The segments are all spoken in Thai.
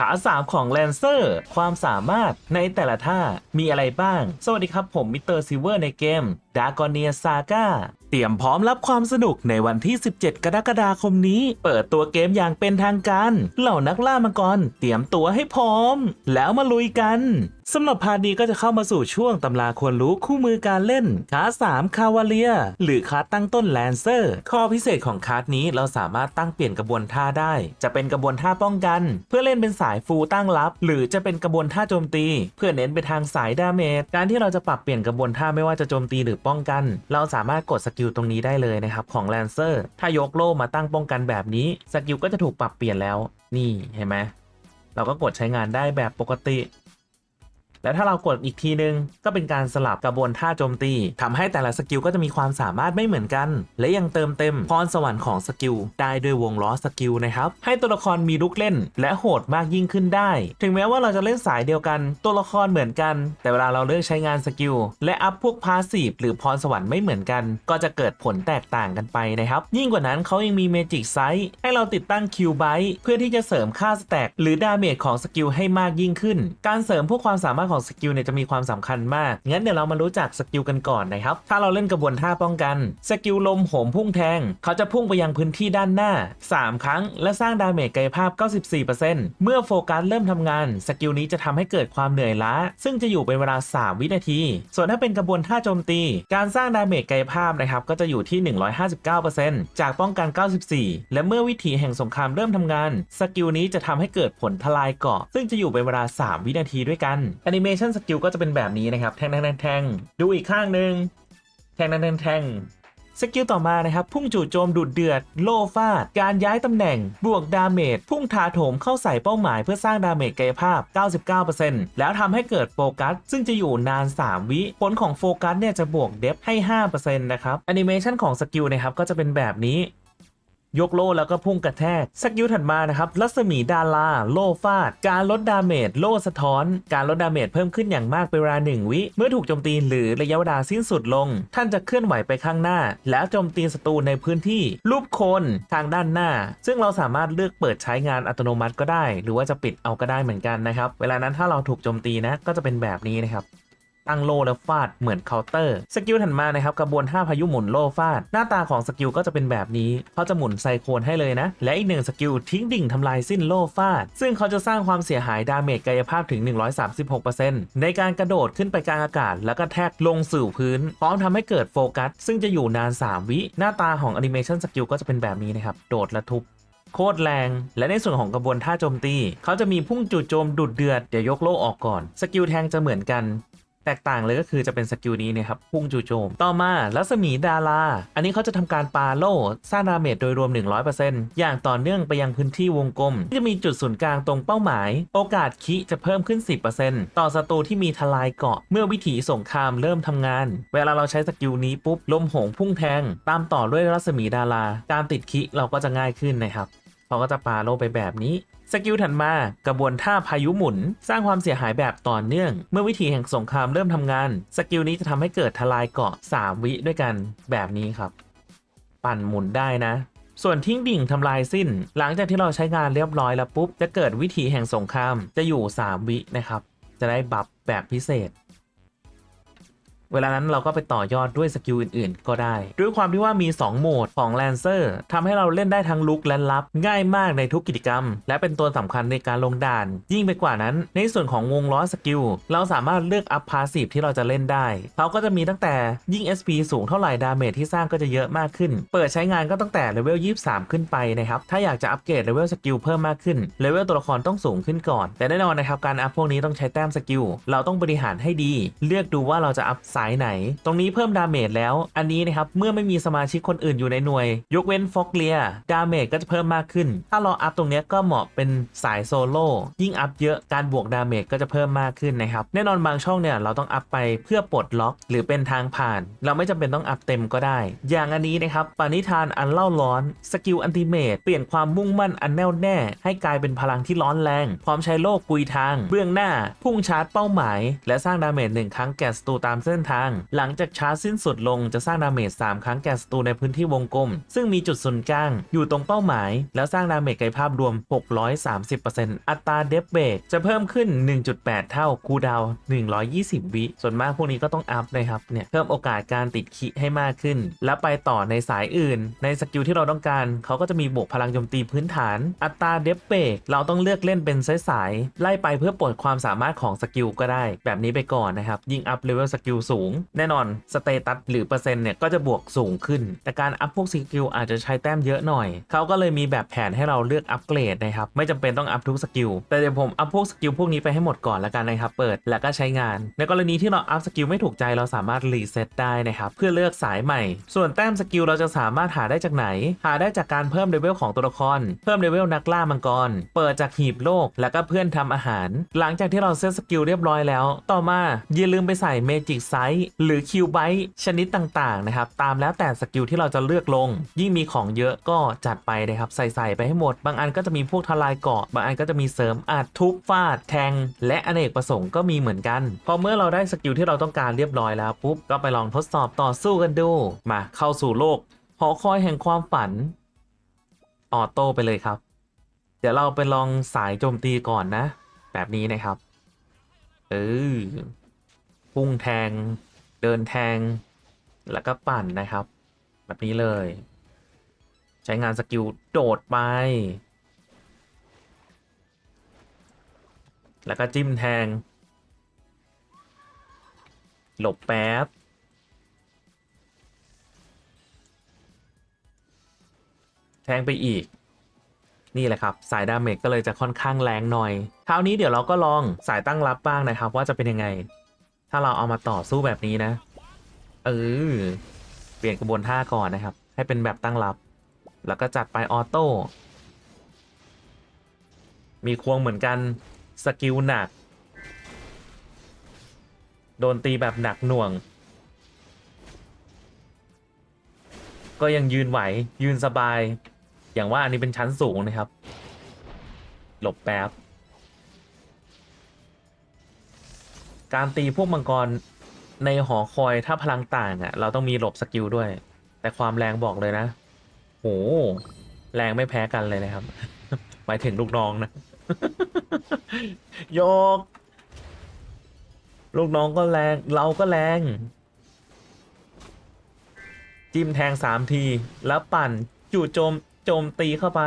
ขาสามของแลนเซอร์ความสามารถในแต่ละท่ามีอะไรบ้าง สวัสดีครับผมมิสเตอร์ซิเวอร์ในเกม ดากอเนียซาก้าเตรียมพร้อมรับความสนุกในวันที่ 17 กรกฎาคมนี้ เปิดตัวเกมอย่างเป็นทางการ เหล่านักล่ามังกรเตรียมตัวให้พร้อม แล้วมาลุยกันสำหรับพาร์ทนี้ก็จะเข้ามาสู่ช่วงตำราควรรู้คู่มือการเล่นคาสามคาวาเลีย หรือคาร์ดตั้งต้นแลนเซอร์ ข้อพิเศษของคาร์ดนี้เราสามารถตั้งเปลี่ยนกระบวนท่าได้ จะเป็นกระบวนท่าป้องกัน เพื่อเล่นเป็นสายฟูลตั้งรับ หรือจะเป็นกระบวนท่าโจมตี เพื่อเน้นไปทางสายดาเมจการที่เราจะปรับเปลี่ยนกระบวนท่าไม่ว่าจะโจมตีหรือป้องกัน เราสามารถกดสกิลตรงนี้ได้เลยนะครับของแลนเซอร์ถ้ายกโล่มาตั้งป้องกันแบบนี้สกิลก็จะถูกปรับเปลี่ยนแล้ว นี่เห็นไหมเราก็กดใช้งานได้แบบปกติ แล้วถ้าเรากดอีกทีนึง ก็เป็นการสลับกระบวนท่าโจมตีทำให้แต่ละสกิลก็จะมีความสามารถไม่เหมือนกัน และยังเติมเต็มพรสวรรค์ของสกิลได้ด้วยวงล้อสกิลนะครับ ให้ตัวละครมีลุกเล่น และโหดมากยิ่งขึ้นได้ ถึงแม้ว่าเราจะเล่นสายเดียวกัน ตัวละครเหมือนกัน แต่เวลาเราเลือกใช้งานสกิลและอัพพวกพาสซีฟหรือพรสวรรค์ไม่เหมือนกัน ก็จะเกิดผลแตกต่างกันไปนะครับ ยิ่งกว่านั้นเขายังมีเมจิกไซส์ให้เราติดตั้งคิวไบเพื่อที่จะเสริมค่าสแต็กหรือดาเมจของสกิลให้มากยิ่งขึ้น การเสริมพวกความสามารถของสกิลเนี่ยจะมีความสำคัญมาก งั้นเดี๋ยวเรามารู้จักสกิลกันก่อนนะครับ ถ้าเราเล่นกระบวนท่าป้องกัน สกิลลมโหมพุ่งแทง เขาจะพุ่งไปยังพื้นที่ด้านหน้า 3 ครั้ง และสร้างดาเมจกายภาพ 94%เมื่อโฟกัสเริ่มทำงาน สกิลนี้จะทำให้เกิดความเหนื่อยล้า ซึ่งจะอยู่เป็นเวลา 3 วินาที ส่วนถ้าเป็นกระบวนท่าโจมตี การสร้างดาเมจกายภาพนะครับก็จะอยู่ที่ 159%จากป้องกัน 94 และเมื่อวิถีแห่งสงครามเริ่มทำงาน สกิลนี้จะทำให้เกิดผลทลายเกาะ ซึ่งจะอยู่เป็นเวลา 3 วินาทีด้วยกันอนิเมชันสกิลก็จะเป็นแบบนี้นะครับแทงแทงแทงแทงดูอีกข้างหนึ่งแทงแทงแทงแทงสกิลต่อมานะครับ พุ่งจู่โจมดุดเดือด โลฟาด การย้ายตำแหน่ง บวกดาเมจ พุ่งถาโถมเข้าใส่เป้าหมายเพื่อสร้างดาเมจกายภาพ 99%แล้วทำให้เกิดโฟกัส ซึ่งจะอยู่นาน 3 วิ ผลของโฟกัสเนี่ยจะบวกเดฟให้ 5%นะครับแอนิเมชันของสกิลนะครับก็จะเป็นแบบนี้ ยกโล่แล้วก็พุ่งกระแทก สักิลถัดมานะครับ รัศมีดาราโล่ฟาด การลดดาเมจโล่สะท้อน การลดดาเมจเพิ่มขึ้นอย่างมากเป็นเวลา 1 วิ เมื่อถูกโจมตีหรือระยะเวลาสิ้นสุดลง ท่านจะเคลื่อนไหวไปข้างหน้า แล้วโจมตีศัตรูในพื้นที่รูปคนทางด้านหน้า ซึ่งเราสามารถเลือกเปิดใช้งานอัตโนมัติก็ได้ หรือว่าจะปิดเอาก็ได้เหมือนกันนะครับ เวลานั้นถ้าเราถูกโจมตีนะก็จะเป็นแบบนี้นะครับ ตั้งโลแล้วฟาดเหมือนเคาน์เตอร์ สกิลถัดมานะครับกระบวน5พายุหมุนโลฟาด หน้าตาของสกิลก็จะเป็นแบบนี้ เขาจะหมุนไซโคนให้เลยนะ และอีกหนึ่งสกิลทิ้งดิ่งทำลายสิ้นโลฟาด ซึ่งเขาจะสร้างความเสียหายดาเมจกายภาพถึง 136%ในการกระโดดขึ้นไปกลางอากาศ แล้วก็แทกลงสู่พื้น พร้อมทำให้เกิดโฟกัส ซึ่งจะอยู่นาน 3 วิ หน้าตาของแอนิเมชันสกิลก็จะเป็นแบบนี้นะครับโดดและทุบโคตรแรง และในส่วนของกระบวนท่าโจมตี เขาจะมีพุ่งจู่โจมดุดเดือด เดี๋ยวยกโล่ออกก่อน สกิลแทงจะเหมือนกัน แตกต่างเลยก็คือจะเป็นสกิลนี้นะครับพุ่งจู่โจม ต่อมารัศมีดารา อันนี้เขาจะทำการปาโล่สร้างดาเมจโดยรวม 100%อย่างต่อเนื่องไปยังพื้นที่วงกลม ที่จะมีจุดศูนย์กลางตรงเป้าหมาย โอกาสคิจะเพิ่มขึ้น 10%ต่อศัตรูที่มีทลายเกาะ เมื่อวิถีสงครามเริ่มทำงาน เวลาเราใช้สกิลนี้ปุ๊บลมหงพุ่งแทง ตามต่อด้วยรัศมีดารา การติดคิเราก็จะง่ายขึ้นนะครับเขาก็จะปาโลไปแบบนี้ สกิลถัดมากระบวนท่าพายุหมุน สร้างความเสียหายแบบต่อเนื่อง เมื่อวิธีแห่งสงครามเริ่มทำงาน สกิลนี้จะทำให้เกิดทลายเกาะ 3 วิด้วยกันแบบนี้ครับ ปั่นหมุนได้นะส่วนทิ้งดิ่งทำลายสิ้น หลังจากที่เราใช้งานเรียบร้อยแล้วปุ๊บ จะเกิดวิถีแห่งสงคราม จะอยู่ 3 วินะครับ จะได้บัฟแบบพิเศษ เวลานั้นเราก็ไปต่อยอดด้วยสกิลอื่นๆ ก็ได้ ด้วยความที่ว่ามี 2 โหมดของ Lancer ทำให้เราเล่นได้ทั้งลุกและลับ ง่ายมากในทุกกิจกรรม และเป็นตัวสำคัญในการลงด่าน ยิ่งไปกว่านั้น ในส่วนของวงล้อสกิล เราสามารถเลือกอัพพาสซีฟที่เราจะเล่นได้เขาก็จะมีตั้งแต่ยิ่ง SP สูงเท่าไหร่ดาเมจที่สร้างก็จะเยอะมากขึ้น เปิดใช้งานก็ตั้งแต่เลเวล23 ขึ้นไปนะครับถ้าอยากจะอัปเกรดเลเวลสกิลเพิ่มมากขึ้นเลเวลตัวละครต้องสูงขึ้นก่อน แต่แน่นอนนะครับการอัพพวกนี้ต้องใช้แต้มสกิลเราต้องบริหารให้ดี เลือกดูว่าเราจะอัพสายไหน ตรงนี้เพิ่มดาเมจแล้ว อันนี้นะครับ เมื่อไม่มีสมาชิกคนอื่นอยู่ในหน่วย ยกเว้นฟอกเลียดาเมจก็จะเพิ่มมากขึ้น ถ้าเราอัพตรงนี้ก็เหมาะเป็นสายโซโล่ยิ่งอัพเยอะการบวกดาเมจก็จะเพิ่มมากขึ้นนะครับ แน่นอนบางช่องเนี่ยเราต้องอัพไปเพื่อปลดล็อก หรือเป็นทางผ่าน เราไม่จำเป็นต้องอัพเต็มก็ได้ อย่างอันนี้นะครับปณิธานอันเล่าร้อนสกิลอันติเมตเปลี่ยนความมุ่งมั่นอันแน่วแน่ ให้กลายเป็นพลังที่ร้อนแรง พร้อมใช้โลกกุยทาง เบื้องหน้า พุ่งชาร์จเป้าหมาย และสร้างดาเมจหนึ่งครั้งแก่ศัตรูตามเส้นทาง หลังจากชาร์จสิ้นสุดลงจะสร้างดาเมจ3 ครั้งแก่ศัตรูในพื้นที่วงกลม ซึ่งมีจุดศูนย์กลาง อยู่ตรงเป้าหมาย แล้วสร้างดาเมจกายภาพรวม 630%อัตราเดฟเบรกจะเพิ่มขึ้น 1.8 เท่าคูดาว 120 วิ ส่วนมากพวกนี้ก็ต้องอัพนะครับเนี่ยเพิ่มโอกาสการติดคิให้มากขึ้น แล้วไปต่อในสายอื่น ในสกิลที่เราต้องการ เขาก็จะมีบวกพลังโจมตีพื้นฐาน อัตราเดฟเบรกเราต้องเลือกเล่นเป็นสายๆไล่ไปเพื่อปลดความสามารถของสกิลก็ได้ แบบนี้ไปก่อนนะครับยิ่งอัพเลเวลสกิลสูง แน่นอนสเตตัสหรือเปอร์เซ็นต์เนี่ยก็จะบวกสูงขึ้น แต่การอัพพวกสกิลอาจจะใช้แต้มเยอะหน่อย เขาก็เลยมีแบบแผนให้เราเลือกอัปเกรดนะครับ ไม่จำเป็นต้องอัพทุกสกิล แต่เดี๋ยวผมอัพพวกสกิลพวกนี้ไปให้หมดก่อนล้วกันนะครับ เปิดแล้วก็ใช้งาน ในกรณีที่เราอัพสกิลไม่ถูกใจเราสามารถรีเซ็ตได้นะครับ เพื่อเลือกสายใหม่ ส่วนแต้มสกิลเราจะสามารถหาได้จากไหน หาได้จากการเพิ่มเลเวลของตัวละคร เพิ่มเลเวลนักล่ามังกร เปิดจากหีบโลก แล้วก็เพื่อนทำอาหาร หลังจากที่เราเซตสกิลเรียบร้อยแล้ว ต่อมาอย่าลืมไปใส่เมจิกไซส์หรือคิวไบต์ชนิดต่างๆนะครับตามแล้วแต่สกิลที่เราจะเลือกลง ยิ่งมีของเยอะก็จัดไปนะครับใส่ใส่ๆไปให้หมด บางอันก็จะมีพวกทลายเกาะ บางอันก็จะมีเสริมอาจทุบฟาดแทง และอเนกประสงค์ก็มีเหมือนกัน พอเมื่อเราได้สกิลที่เราต้องการเรียบร้อยแล้วปุ๊บก็ไปลองทดสอบต่อสู้กันดู มาเข้าสู่โลกหอคอยแห่งความฝันออโต้ไปเลยครับ เดี๋ยวเราไปลองสายโจมตีก่อนนะ แบบนี้นะครับ เออ พุ่งแทง เดินแทง แล้วก็ปั่นนะครับ แบบนี้เลย ใช้งานสกิลโดดไป แล้วก็จิ้มแทง หลบแป๊บแทงไปอีก นี่แหละครับ สายดาเมจก็เลยจะค่อนข้างแรงหน่อย คราวนี้เดี๋ยวเราก็ลองสายตั้งรับบ้างนะครับ ว่าจะเป็นยังไง ถ้าเราเอามาต่อสู้แบบนี้นะ เออ เปลี่ยนกระบวนท่าก่อนนะครับ ให้เป็นแบบตั้งรับ แล้วก็จัดไปออโต้ มีควงเหมือนกัน สกิลหนัก โดนตีแบบหนักหน่วง ก็ยังยืนไหว ยืนสบาย อย่างว่าอันนี้เป็นชั้นสูงนะครับ หลบแป๊บ การตีพวกมังกรในหอคอยถ้าพลังต่างอะ่ะ เราต้องมีหลบสกิลด้วย แต่ความแรงบอกเลยนะ โห แรงไม่แพ้กันเลยนะครับ หมายถึงลูกน้องนะโยก ลูกน้องก็แรง เราก็แรง จิ้มแทงสามที แล้วปั่นจู่โจม โจมตีเข้าไป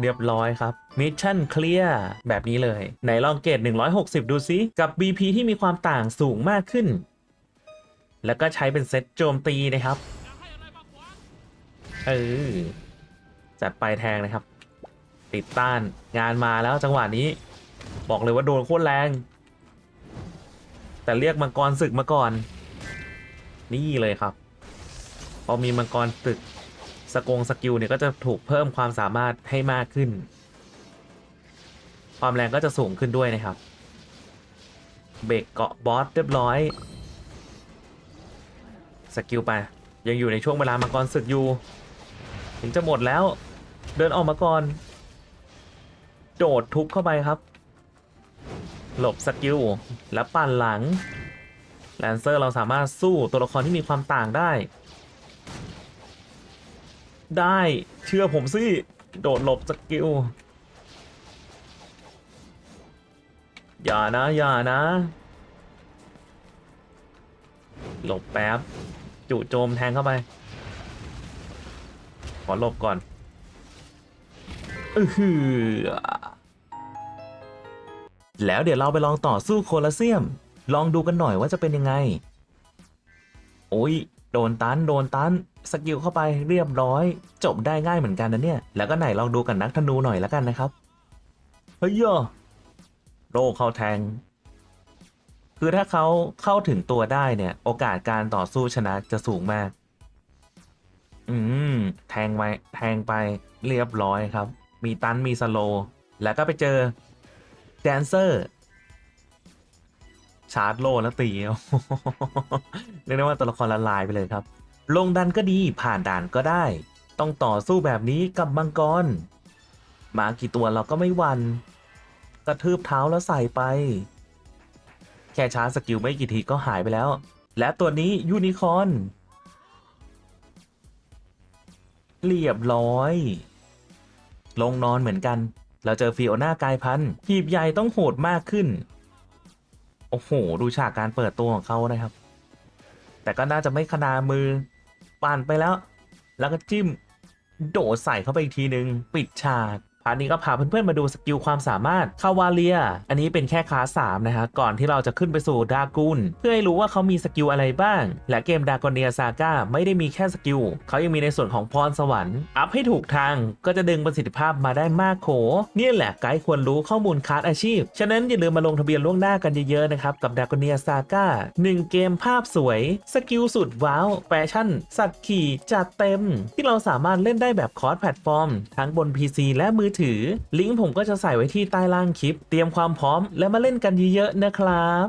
เรียบร้อยครับมิชชั่นเคลียร์แบบนี้เลย ไหนลองเกรด160 ดูซิกับ BP ที่มีความต่างสูงมากขึ้น แล้วก็ใช้เป็นเซตโจมตีนะครับ เออจัดไปแทงนะครับ ติดต้านงานมาแล้วจังหวะนี้ บอกเลยว่าโดนโคตรแรง แต่เรียกมังกรศึกมาก่อน นี่เลยครับพอมีมังกรศึก สกงสกิลเนี่ยก็จะถูกเพิ่มความสามารถให้มากขึ้น ความแรงก็จะสูงขึ้นด้วยนะครับ เบรกเกาะบอสเรียบร้อย สกิลไป ยังอยู่ในช่วงเวลามังกรศึกอยู่ ถึงจะหมดแล้ว เดินออกมาก่อน โดดทุบเข้าไปครับ หลบสกิล แล้วปั่นหลัง แลนเซอร์เราสามารถสู้ตัวละครที่มีความต่างได้ ได้เชื่อผมสิโดดหลบสกิลอย่านะอย่านะ หลบแป๊บจู่โจมแทงเข้าไป ขอหลบก่อนอือหือแล้วเดี๋ยวเราไปลองต่อสู้โคลอสเซียม ลองดูกันหน่อยว่าจะเป็นยังไง โอ้ย โดนตัน โดนตัน สกิลเข้าไปเรียบร้อย จบได้ง่ายเหมือนกันนะเนี่ย แล้วก็ไหนลองดูกับนักธนูหน่อยแล้วกันนะครับ เฮ้ยโยโรคเข้าแทง คือถ้าเขาเข้าถึงตัวได้เนี่ย โอกาสการต่อสู้ชนะจะสูงมาก อืม แทงไปแทงไปเรียบร้อยครับ มีตันมีสโล แล้วก็ไปเจอแดนเซอร์ชาร์จโลแล้วตีเรียกได้ว่าตัวละครละลายไปเลยครับ ลงดันก็ดีผ่านด่านก็ได้ ต้องต่อสู้แบบนี้กับมังกรมากี่ตัวเราก็ไม่วัน กระทืบเท้าแล้วใส่ไป แค่ช้าสกิลไม่กี่ทีก็หายไปแล้ว และตัวนี้ยูนิคอนเรียบร้อย ลงนอนเหมือนกัน เราเจอฟิโอน่ากายพันธุ์หีบใหญ่ต้องโหดมากขึ้น โอ้โห ดูฉากการเปิดตัวของเขานะครับ แต่ก็น่าจะไม่ขนามือ ปั่นไปแล้ว แล้วก็จิ้ม โดดใส่เข้าไปอีกทีนึง ปิดฉาการ์ทนี้ก็พาเพื่อนๆมาดูสกิลความสามารถคาวาเลีย อันนี้เป็นแค่คลาส3นะฮะก่อนที่เราจะขึ้นไปสู่ดากูนเพื่อให้รู้ว่าเขามีสกิลอะไรบ้าง และเกมดากอนเนียซาก้าไม่ได้มีแค่สกิลเขายังมีในส่วนของพรสวรรค์อัพให้ถูกทางก็จะดึงประสิทธิภาพมาได้มากโขเนี่ยแหละไกด์ควรรู้ข้อมูลคลาสอาชีพ ฉะนั้นอย่าลืมมาลงทะเบียนล่วงหน้ากันเยอะๆนะครับกับดากอนเนียซาก้า1เกมภาพสวย สกิลสุดว้าวแฟชั่น สัตว์ขี่จัดเต็ม ที่เราสามารถเล่นได้แบบคอร์สแพลตฟอร์ม ทั้งบน PC และมือถือ ลิงก์ผมก็จะใส่ไว้ที่ใต้ล่างคลิป เตรียมความพร้อมและมาเล่นกันเยอะๆนะครับ